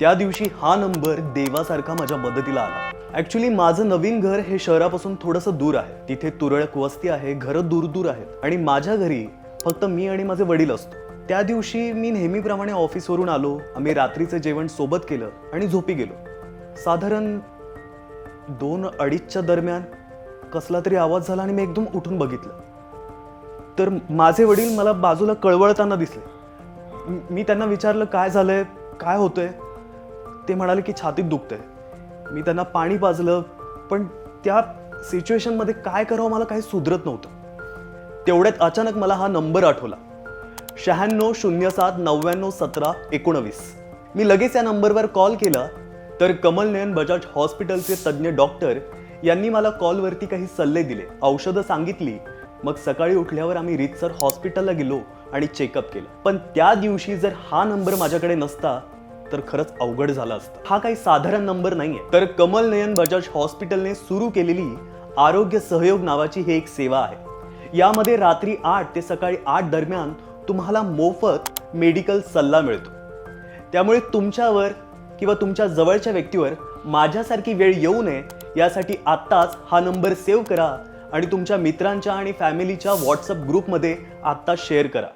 त्या दिवशी हा नंबर देवासारखा माझ्या मदतीला आला. ऍक्च्युली माझं नवीन घर हे शहरापासून थोडंसं दूर आहे. तिथे तुरळक वस्ती आहे घरं दूर दूर आहेत आणि माझ्या घरी फक्त मी आणि माझे वडील असतो. त्या दिवशी मी नेहमीप्रमाणे ऑफिसवरून आलो आम्ही रात्रीचं जेवण सोबत केलं आणि झोपी गेलो. साधारण दोन अडीचच्या दरम्यान कसला तरी आवाज झाला आणि मी एकदम उठून बघितलं. तर माझे वडील मला बाजूला कळवळताना दिसले. मी त्यांना विचारलं काय झालंय? काय होतंय? ते म्हणाले की छातीत दुखतंय. मी त्यांना पाणी पाजलं पण त्या सिच्युएशनमध्ये काय करावं मला काही सुधरत नव्हतं. तेवढ्यात अचानक मला हा नंबर आठवला. शहाण्णव शून्य सात नव्याण्णव सतरा एकोणवीस. मी लगेच या नंबरवर कॉल केला तर कमल नयन बजाज हॉस्पिटलचे तज्ज्ञ डॉक्टर यांनी मला कॉलवरती काही सल्ले दिले औषधं सांगितली. मग सकाळी उठल्यावर आम्ही रीतसर हॉस्पिटलला गेलो आणि चेकअप केलं. पण त्या दिवशी जर हा नंबर माझ्याकडे नसता तर खरंच अवघड झालं असतं. हा काही साधारण नंबर नाहीये. तर कमल नयन बजाज हॉस्पिटलने सुरू केलेली आरोग्य सहयोग नावाची ही एक सेवा आहे. यामध्ये रात्री आठ ते सकाळी आठ दरम्यान तुम्हाला मोफत मेडिकल सल्ला मिळतो. त्यामुळे तुमच्यावर किंवा तुमच्या जवळच्या व्यक्तीवर माझ्यासारखी वेळ येऊ नये यासाठी आत्ताच हा नंबर सेव्ह करा आणि तुमच्या मित्रांच्या आणि फॅमिलीच्या व्हॉट्सअप ग्रुपमध्ये आत्ता शेअर करा.